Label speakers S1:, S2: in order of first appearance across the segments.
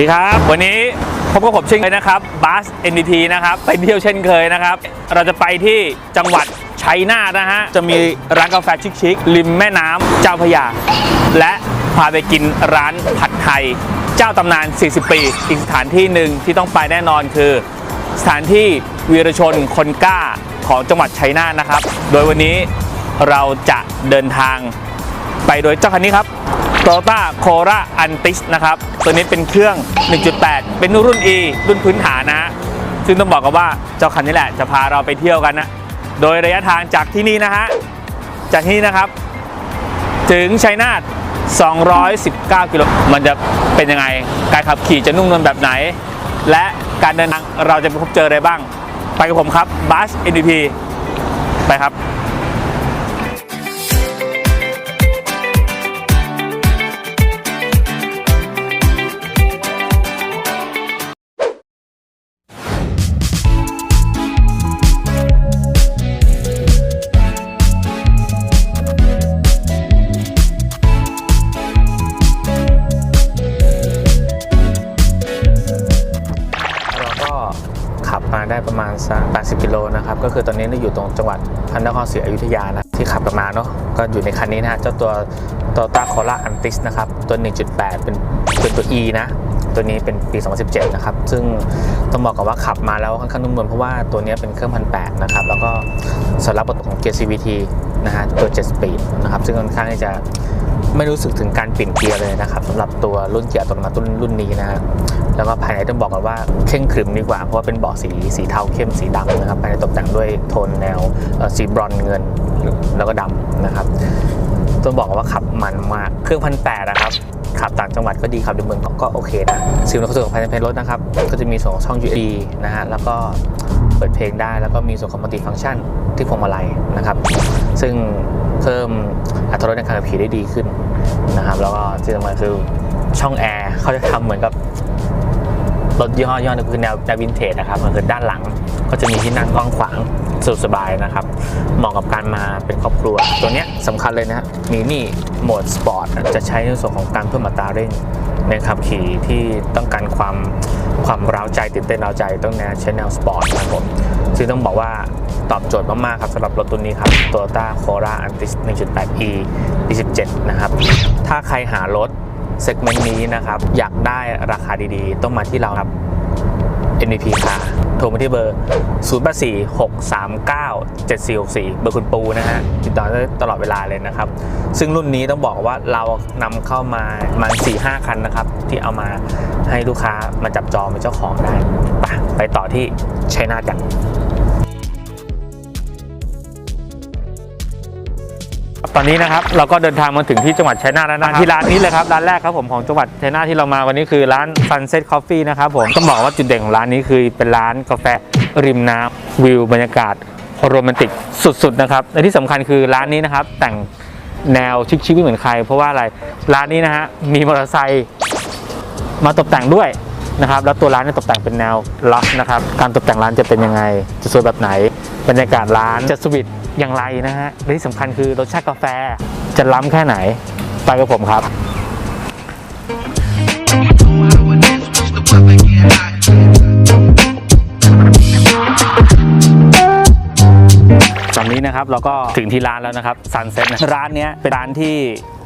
S1: สวัสดีครับ วันนี้พบกับผมเช่นเคยนะครับบัส NDT นะครับไปเที่ยวเช่นเคยนะครับ เราจะไปที่จังหวัดชัยนาทนะฮะ จะมีร้านกาแฟชิคๆริมแม่น้ำเจ้าพระยา และพาไปกินร้านผัดไทย เจ้าตำนาน 40 ปี อีกสถานที่หนึ่งที่ต้องไปแน่นอนคือ สถานที่วีรชนคนกล้าของจังหวัดชัยนาทนะครับ โดยวันนี้เราจะเดินทาง ไปโดยเจ้าคันนี้ครับ Toyota Corolla Antis นะครับ ตัวนี้เป็นเครื่อง 1.8 เป็นรุ่น E รุ่นพื้นฐานนะ ซึ่งต้องบอกกันว่าเจ้าคันนี้แหละจะพาเราไปเที่ยวกันนะ โดยระยะทางจากที่นี่นะฮะ จากที่นี่นะครับ ถึงชัยนาท219 กิโล มันจะเป็นยังไง การขับขี่จะนุ่มนวลแบบไหน และการเดินทางเราจะไปพบเจออะไรบ้าง ไปกับผมครับบัส NDP ไปครับ พระนครศรีอยุธยานะที่ขับกันมาเนาะก็อยู่ในคันนี้นะฮะเจ้าตัวโตต้าคอร่าอันติสนะครับ ตัว 1.8 เป็นเป็นตัว E นะ ตัวนี้เป็นปี 2017 นะครับ ซึ่งต้องบอกก่อนว่าขับมาแล้วค่อนข้างนุ่มนวลเพราะว่าตัวนี้เป็นเครื่องพันแนะครับ แล้วก็สำหรับบทของเกียร์ CVT นะฮะตัว7 speed นะครับ ซึ่งค่อนข้างที่จะ ไม่รู้สึกถึงการเปลี่ยนเกียร์เลยนะครับสำหรับตัวรุ่นเกียร์อัตโนมัติรุ่นรุ่นนี้นะฮะแล้วก็ภายในต้องบอกกันว่าเข่งขรึมดีกว่าเพราะว่าเป็นเบาะสีสีเทาเข้มสีดำนะครับภายในตกแต่งด้วยโทนแนวสีบรอนเงินแล้วก็ดำนะครับต้องบอกว่าขับมันมากเครื่องพันแปดนะครับขับต่างจังหวัดก็ดีขับในเมืองก็ก็โอเคนะสิ่งที่เขาสึกของภายในภายในรถนะครับ ก็จะมีส่วนของช่อง USB นะฮะแล้วก็เปิดเพลงได้แล้วก็มีส่วนของมัลติฟังก์ชันที่พวงมาลัยนะครับ ซึ่งเพิ่มอัตราในการขับขี่ได้ดีขึ้นนะครับแล้วก็ที่สำคัญคือช่องแอร์เขาจะทำเหมือนกับ รถยี่ห้อย่ห้อนึงคือแนวแนววินเทจนะครับมันคือด้านหลังก็จะมีที่นั่งกว้างขวางสะดวกสบายนะครับ เหมาะกับการมาเป็นครอบครัว ตัวเนี้ยสำคัญเลยนะมีนี่โหมดสปอร์ตจะใช้ในส่วนของการเพิ่มอัตราเร่งในขับขี่ที่ต้องการความความร้าวใจตื่นเต้นร้าวใจต้องแนวใช้แนวสปอร์ตนะครับผมซึ่งต้องบอกว่าตอบโจทย์มาก ๆ ครับสำหรับรถตัวนี้ครับ Toyota Corolla Antis 1.8e ปี17นะครับ ถ้าใครหารถ เซกเมนต์นี้นะครับ อยากได้ราคาดีๆ ต้องมาที่เราครับ NVP ค่ะโทรมาที่เบอร์ 0 8 4 6 3 9 7 4 6 4 เบอร์คุณปูนะฮะ ติดต่อได้ตลอดเวลาเลยนะครับ ซึ่งรุ่นนี้ต้องบอกว่าเรานำเข้ามามา4 5 คันนะครับ ที่เอามาให้ลูกค้ามาจับจองเป็นเจ้าของได้ ไปไปต่อที่ชัยนาทกัน ตอนนี้นะครับเราก็เดินทางมาถึงที่จังหวัดชัยนาทแล้วนะครับที่ร้านนี้เลยครับร้านแรกครับผมของจังหวัดชัยนาทที่เรามาวันนี้คือร้าน Sunset Coffee นะครับผมต้องบอกว่าจุดเด่นของร้านนี้คือเป็นร้านกาแฟริมน้ำวิวบรรยากาศโรแมนติกสุดๆนะครับและที่สำคัญคือร้านนี้นะครับแต่งแนวชิคๆไม่เหมือนใคร เพราะว่าอะไรร้านนี้นะฮะมีมอเตอร์ไซค์มาตกแต่งด้วย นะครับแล้วตัวร้านเนี่ยตกแต่งเป็นแนวล็อกนะครับการตกแต่งร้านจะเป็นยังไง จะสวยแบบไหน บรรยากาศร้านจะสวิตอย่างไรนะฮะและที่สำคัญคือรสชาติกาแฟจะล้ำแค่ไหนไปกับผมครับ ตอนนี้นะครับเราก็ถึงที่ร้านแล้วนะครับซันเซ็ตร้านนี้เป็นร้านที่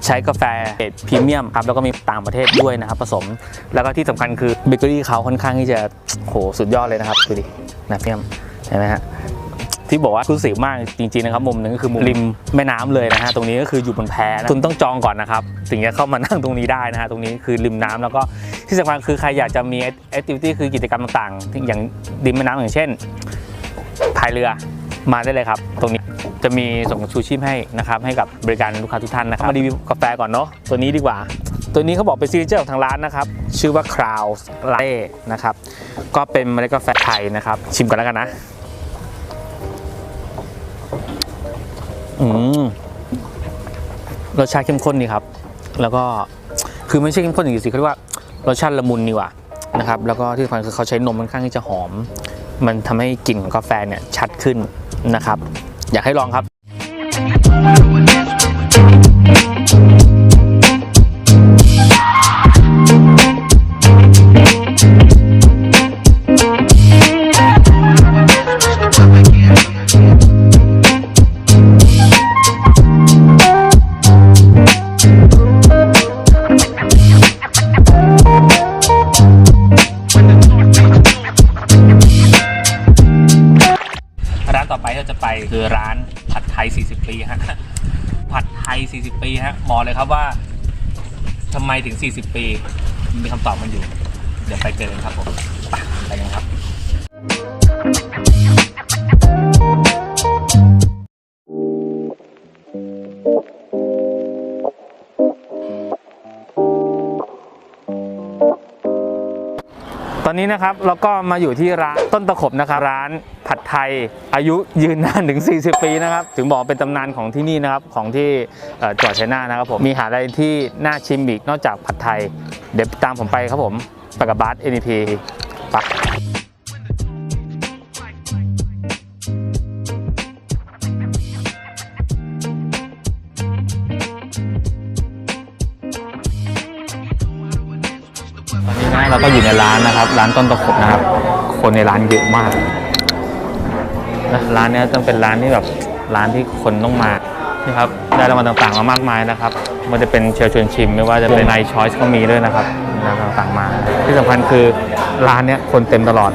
S1: ใช้กาแฟเกรดพรีเมียมครับแล้วก็มีต่างประเทศด้วยนะครับผสม แล้วก็ที่สำคัญคือเบเกอรี่เขาค่อนข้างที่จะโหสุดยอดเลยนะครับดูดินะเพียมเห็นไหมฮะที่บอกว่าคุณสีมากจริงๆนะครับมุมหนึ่งก็คือมุมริมแม่น้ำเลยนะฮะตรงนี้ก็คืออยู่บนแพนะคุณต้องจองก่อนนะครับถึงจะเข้ามานั่งตรงนี้ได้นะฮะตรงนี้คือริมน้ำแล้วก็ที่สำคัญคือใครอยากจะมีแอคทิวิตี้คือกิจกรรมต่างๆอย่างริมแม่น้ำอย่างเช่นพายเรือ มาได้เลยครับ ตรงนี้จะมีส่งชูชีพให้นะครับให้กับบริการลูกค้าทุกท่านนะครับมารีวิวกาแฟก่อนเนาะตัวนี้ดีกว่า ตัวนี้เขาบอกเป็นซิกเจอร์ของทางร้านนะครับชื่อว่า Crowd Latte นะครับก็เป็นเมล็ดกาแฟไทยนะครับ ชิมก่อนแล้วกันนะอืมรสชาติเข้มข้นดีครับ แล้วก็คือไม่ใช่เข้มข้นอย่างเดียวสิเขาเรียกว่ารสชาติละมุนดีกว่านะครับ แล้วก็ที่สำคัญคือเขาใช้นมค่อนข้างที่จะหอม มันทำให้กลิ่นของกาแฟเนี่ยชัดขึ้น นะครับ อยากให้ลองครับ ยคือร้านผัดไทย 40 ปีฮะ ผัดไทย 40 ปีฮะบอกเลยครับว่าทำไมถึง 40 ปีมีคำตอบมันอยู่ เดี๋ยวไปเจอกันครับผมไปไปกันครับตอนนี้นะครับเราก็มาอยู่ที่ร้านต้นตะขบนะครับร้าน ผัดไทยอายุยืนนานถึง 40 ปีนะครับ ถึงบอกเป็นตำนานของที่นี่นะครับ ของที่เอ่อจังหวัดชัยนาทนะครับผม มีหาอะไรที่น่าชิมอีกนอกจากผัดไทย เดี๋ยวตามผมไปครับผมไปกับบาส NP ไปตอนนี้นะเราก็อยู่ในร้านนะครับ ร้านต้นตะขบนะครับ คนในร้านเยอะมาก นะร้านนี้ต้องเป็นร้านที่แบบร้านที่คนต้องมานี่ครับได้รางวัลต่างๆมามากมายนะครับ มันจะเป็นเชิญชวนชิม ไม่ว่าจะเป็นในช้อยส์ก็มีด้วยนะครับรางวัลต่างๆมา ที่สำคัญคือร้านเนี้ยคนเต็มตลอด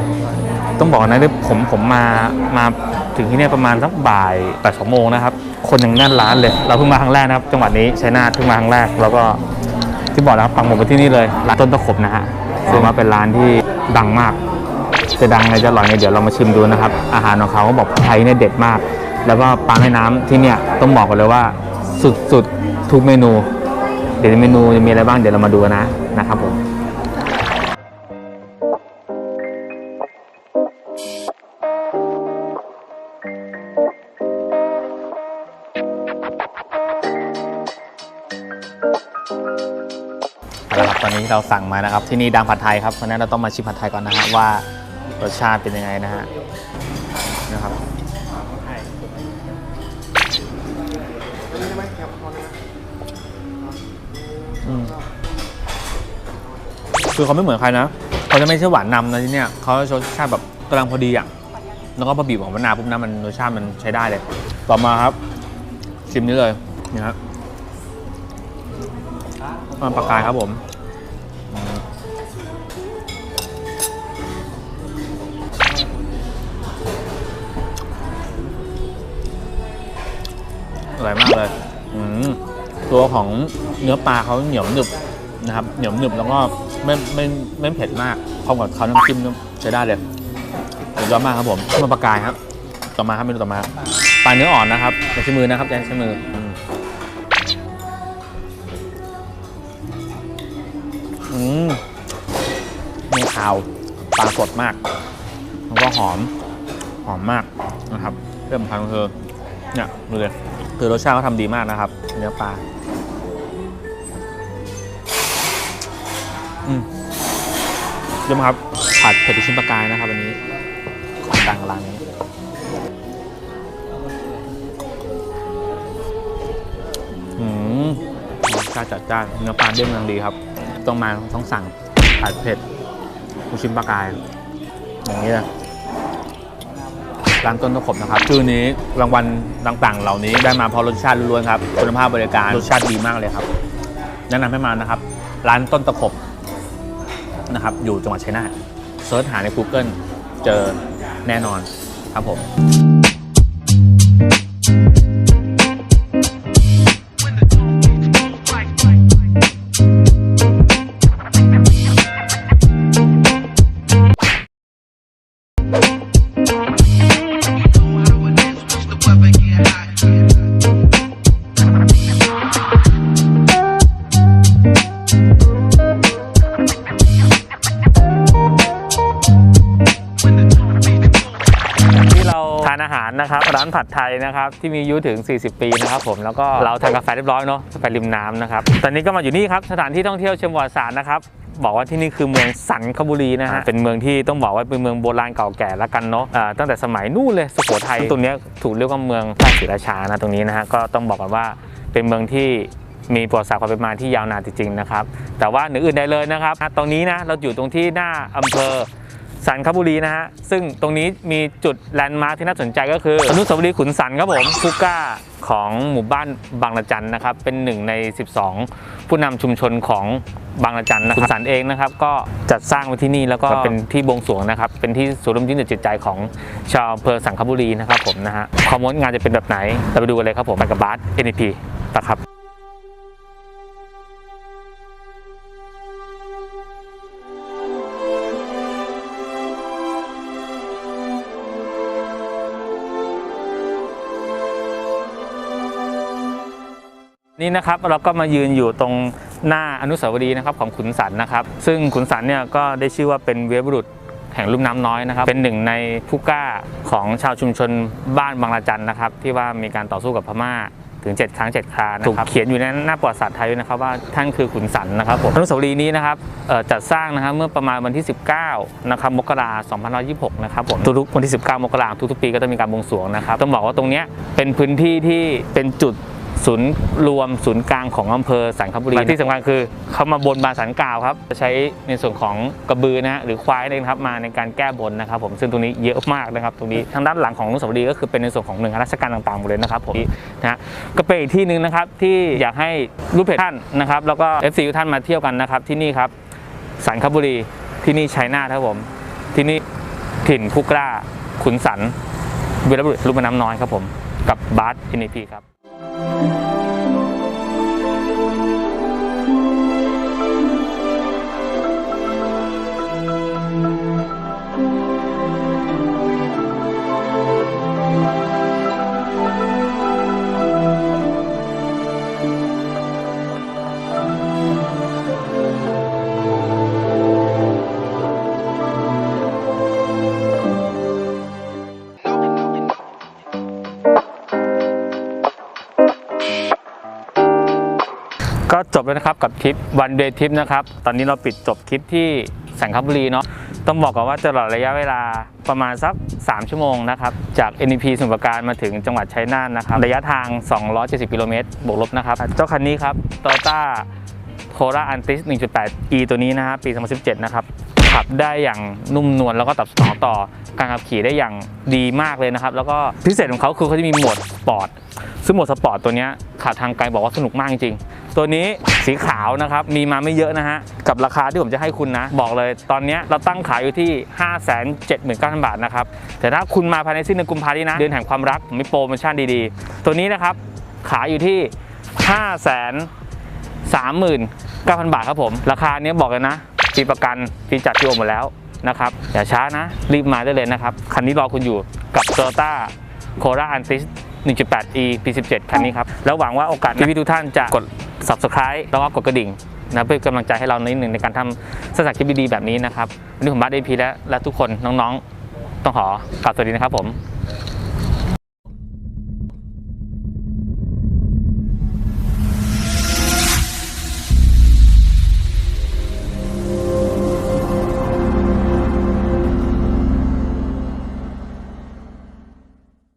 S1: ต้องบอกนะที่ผมผมมามาถึงที่นี่ประมาณสักบ่ายแปดสองโมงนะครับ คนยังแน่นร้านเลย เราเพิ่งมาครั้งแรกนะครับ จังหวัดนี้ชัยนาทเพิ่งมาครั้งแรก แล้วก็ที่บอกแล้วปังหมดไปที่นี่เลยร้านต้นตะขบนะฮะถือว่าเป็นร้านที่ดังมาก จะดังไงจะอร่อยไงเดี๋ยวเรามาชิมดูนะครับ อาหารของเขาเขาบอกผัดไทยเนี่ยเด็ดมาก แล้วก็ปลาแม่น้ำที่เนี่ยต้องบอกกันเลยว่าสุดๆทุกเมนู เดี๋ยวเมนูจะมีอะไรบ้างเดี๋ยวเรามาดูนะนะครับผมเอาละครับตอนนี้เราสั่งมานะครับที่นี่ดังผัดไทยครับเพราะฉะนั้นเราต้องมาชิมผัดไทยก่อนนะฮะว่า รสชาติเป็นยังไงนะฮะนะครับคือเขาไม่เหมือนใครนะเขาจะไม่ใช่หวานนำนะที่เนี่ยเขาจะรสชาติแบบกำลังพอดีอะแล้วก็พอบีบของมะนาวปุ๊บนะมันรสชาติมันใช้ได้เลย ต่อมาครับ ชิมนี้เลยนี่ครับมันปลากายครับผม อร่อยมากเลยอืมตัวของเนื้อปลาเขาเหนียวหนึบนะครับ เหนียวหนึบแล้วก็ไม่ไม่ไม่เผ็ดมากพร้อมกับเขาน้ำจิ้มก็ใช้ได้เลยสุดยอดมากครับผมข้าวมันปลากายครับ ต่อมาครับเมนูต่อมาปลาเนื้ออ่อนนะครับใช้มือนะครับใช้มืออืมมีขาวปลาสดมากแล้วก็หอมหอมมากนะครับเรื่องสำคัญคือเนี่ยดูเลย คือรสชาติเขาทำดีมากนะครับ เนื้อปลาอืมเยี่ยมครับผัดเผ็ดลูกชิ้นปลากายนะครับวันนี้ของดังร้านนี้อืมรสชาติจัดจ้านเนื้อปลาเด้งกำลังดีครับ ต้องมาต้องสั่งผัดเผ็ดลูกชิ้นปลากาย อย่างนี้เลย ร้านต้นตะขบนะครับชื่อนี้รางวัลต่างๆ เหล่านี้ได้มาเพราะรสชาติล้วนๆครับคุณภาพบริการรสชาติดีมากเลยครับ แนะนำให้มานะครับ ร้านต้นตะขบนะครับอยู่จังหวัดชัยนาทเซิร์ชหาใน Google เจอแน่นอนครับผม ผัดไทยนะครับที่มีอายุถึง 40 ปีนะครับผมแล้วก็เราทานกาแฟเรียบร้อยเนาะไปริมน้ำนะครับตอนนี้ก็มาอยู่นี่ครับสถานที่ท่องเที่ยวเชิงประวัติศาสตร์นะครับบอกว่าที่นี่คือเมืองสันคบุรีนะฮะ เป็นเมืองที่ต้องบอกว่าเป็นเมืองโบราณเก่าแก่แล้วกันเนาะอ่าตั้งแต่สมัยนู่นเลยสุโขทัยตรงเนี้ยถูกเรียกว่าเมืองพระศรีราชานะตรงนี้นะฮะ ก็ต้องบอกกันว่าเป็นเมืองที่มีประวัติศาสตร์ความเป็นมาที่ยาวนานจริงๆนะครับ แต่ว่าเหนืออื่นใดเลยนะครับอะตรงนี้นะเราอยู่ตรงที่หน้าอำเภอ สันคบุรีนะฮะ ซึ่งตรงนี้มีจุดแลนด์มาร์คที่น่าสนใจก็คืออนุสาวรีย์ขุนสันครับผมผู้กล้าของหมู่บ้านบางระจันนะครับ เป็นหนึ่งใน 12 ผู้นำชุมชนของบางระจันนะครับขุนสันเองนะครับ ก็จัดสร้างไว้ที่นี่แล้วก็เป็นที่บวงสรวงนะครับ เป็นที่ศูนย์รวมยึดจิตใจของชาวอำเภอสังขบุรีนะครับผมนะฮะความงดงานจะเป็นแบบไหนเราไปดูกันเลยครับผมไปกับบาส NP นะครับ นี่นะครับเราก็มายืนอยู่ตรงหน้าอนุสาวรีย์นะครับของขุนสันนะครับ ซึ่งขุนสันเนี่ยก็ได้ชื่อว่าเป็นวีรบุรุษแห่งลุ่มน้ำน้อยนะครับ เป็นหนึ่งในผู้กล้าของชาวชุมชนบ้านบางระจันนะครับ ที่ว่ามีการต่อสู้กับพม่าถึง 7 ครั้ง 7 ครานะครับถูกเขียนอยู่ในหน้าประวัติศาสตร์ไทยด้วยนะครับว่าท่านคือขุนสันนะครับผมอนุสาวรีย์นี้นะครับเอ่อจัดสร้างนะครับเมื่อประมาณวันที่ 19 นะครับ มกราคม2526 นะครับผมทุกๆวันที่ 19 มกราคมทุกๆ ปีก็จะมีการบวงสรวงนะครับ ต้องบอกว่าตรงเนี้ยเป็นพื้นที่ที่เป็นจุด ศูนย์รวมศูนย์กลางของอำเภอสันคบุรีและที่สำคัญคือเขามาบนบานสันกล่าวครับจะใช้ในส่วนของกระบือนะฮะหรือควายเนี่ยนะครับมาในการแก้บนนะครับ ผมซึ่งตรงนี้เยอะมากนะครับ ตรงนี้ทางด้านหลังของอนุสาวรีย์ก็คือเป็นในส่วนของหน่วยงานราชการต่างๆหมดเลยนะครับผมนะฮะก็เป็นอีกที่หนึ่งนะครับที่อยากให้รูปเพจท่านนะครับแล้วก็ FC ทุกท่านมาเที่ยวกันนะครับที่นี่ครับสันคบุรีที่นี่ชัยนาทครับผม ที่นี่ถิ่นผู้กล้าขุนสันวีรบุรุษลูกแม่น้ำน้อยครับผมกับบาส NP ครับก็จบ แล้วนะครับกับทริปวันเดย์ทริปนะครับ ตอนนี้เราปิดจบทริปที่สังขบุรีเนาะต้องบอกก่อนว่าตลอดระยะเวลาประมาณสัก 3 ชั่วโมงนะครับ จาก NEP สมุทรปราการมาถึงจังหวัดชัยนาทนะครับ ระยะทาง 270 กิโลเมตรบวกลบนะครับ เจ้าคันนี้ครับ Toyota Corolla Antis 1.8 e ตัวนี้นะฮะปี 2017 นะครับขับได้อย่างนุ่มนวลแล้วก็ตอบสนองต่อการขับขี่ได้อย่างดีมากเลยนะครับ แล้วก็พิเศษของเขาคือเขาจะมีโหมดสปอร์ตซึ่งโหมดสปอร์ตตัวเนี้ยขับทางไกลบอกว่าสนุกมากจริง ตัวนี้สีขาวนะครับ มีมาไม่เยอะนะฮะ กับราคาที่ผมจะให้คุณนะ บอกเลยตอนนี้เราตั้งขายอยู่ที่ 5 7 9 0 0 0 บาทนะครับ แต่ถ้าคุณมาภายในสิ้นเดือนกุมภาพันธ์นี้นะ เดือนแห่งความรักผมมีโปรโมชั่นดีๆ ตัวนี้นะครับ ขายอยู่ที่ 5 3 9 0 0 0 บาทครับผม ราคาเนี้ยบอกเลยนะฟรีประกันฟรีจัดที่โอหมดแล้วนะครับอย่าช้านะ รีบมาได้เลยนะครับ คันนี้รอคุณอยู่กับ Toyota Corolla Antis 1.8e P17 คันนี้ครับ แล้วหวังว่าโอกาสนี้พี่ทุกท่านจะกด subscribe แล้วก็กดกระดิ่งนะเพื่อกำลังใจให้เราในดหนึ่งในการทำสถานคลิปดีๆแบบนี้นะครับวันนี้ผมบัสเอพีและและทุกคนน้องๆ ต้องขอกราบสวัสดีนะครับผม